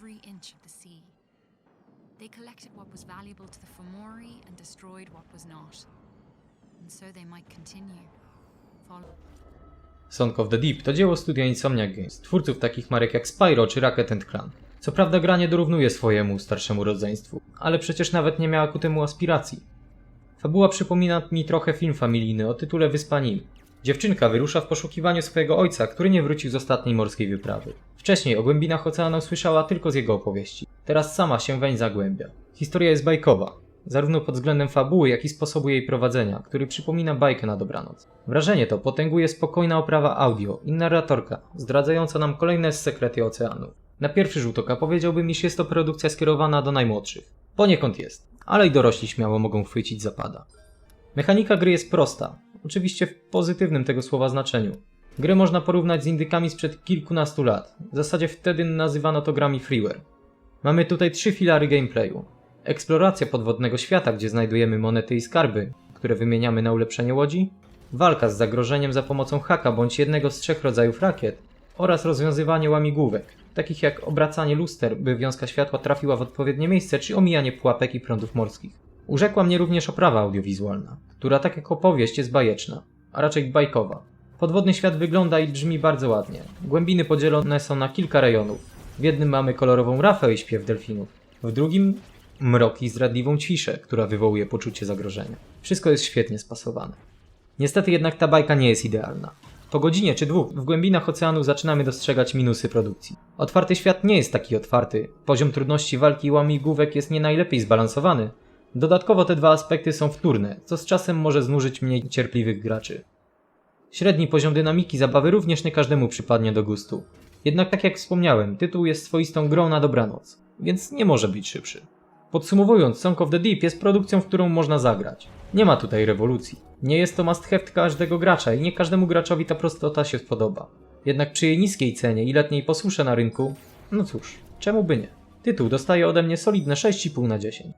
every inch of the sea. They collected what was valuable to the Fomori and destroyed what was not. And so they might continue. Follow. Song of the Deep to dzieło studia Insomniac Games, twórców takich marek jak Spyro czy Rocket Clan. Co prawda gra nie dorównuje swojemu starszemu rodzeństwu, ale przecież nawet nie miała ku temu aspiracji. Fabuła przypomina mi trochę film familijny o tytule Wyspa Nim. Dziewczynka wyrusza w poszukiwaniu swojego ojca, który nie wrócił z ostatniej morskiej wyprawy. Wcześniej o głębinach oceanu słyszała tylko z jego opowieści. Teraz sama się weń zagłębia. Historia jest bajkowa, zarówno pod względem fabuły, jak i sposobu jej prowadzenia, który przypomina bajkę na dobranoc. Wrażenie to potęguje spokojna oprawa audio i narratorka, zdradzająca nam kolejne sekrety oceanu. Na pierwszy rzut oka powiedziałbym, iż jest to produkcja skierowana do najmłodszych. Poniekąd jest, ale i dorośli śmiało mogą chwycić zapada. Mechanika gry jest prosta, oczywiście w pozytywnym tego słowa znaczeniu. Grę można porównać z indykami sprzed kilkunastu lat. W zasadzie wtedy nazywano to grami freeware. Mamy tutaj trzy filary gameplayu. Eksploracja podwodnego świata, gdzie znajdujemy monety i skarby, które wymieniamy na ulepszenie łodzi, walka z zagrożeniem za pomocą haka bądź jednego z trzech rodzajów rakiet oraz rozwiązywanie łamigłówek, takich jak obracanie luster, by wiązka światła trafiła w odpowiednie miejsce, czy omijanie pułapek i prądów morskich. Urzekła mnie również oprawa audiowizualna, która tak jak opowieść jest bajeczna, a raczej bajkowa. Podwodny świat wygląda i brzmi bardzo ładnie. Głębiny podzielone są na kilka rejonów. W jednym mamy kolorową rafę i śpiew delfinów, w drugim mrok i zdradliwą ciszę, która wywołuje poczucie zagrożenia. Wszystko jest świetnie spasowane. Niestety jednak ta bajka nie jest idealna. Po godzinie czy dwóch w głębinach oceanu zaczynamy dostrzegać minusy produkcji. Otwarty świat nie jest taki otwarty, poziom trudności walki i łamigłówek jest nie najlepiej zbalansowany. Dodatkowo te dwa aspekty są wtórne, co z czasem może znużyć mniej cierpliwych graczy. Średni poziom dynamiki zabawy również nie każdemu przypadnie do gustu. Jednak tak jak wspomniałem, tytuł jest swoistą grą na dobranoc, więc nie może być szybszy. Podsumowując, Song of the Deep jest produkcją, w którą można zagrać. Nie ma tutaj rewolucji. Nie jest to must have każdego gracza i nie każdemu graczowi ta prostota się spodoba. Jednak przy jej niskiej cenie i letniej posłusze na rynku, no cóż, czemu by nie? Tytuł dostaje ode mnie solidne 6,5 na 10.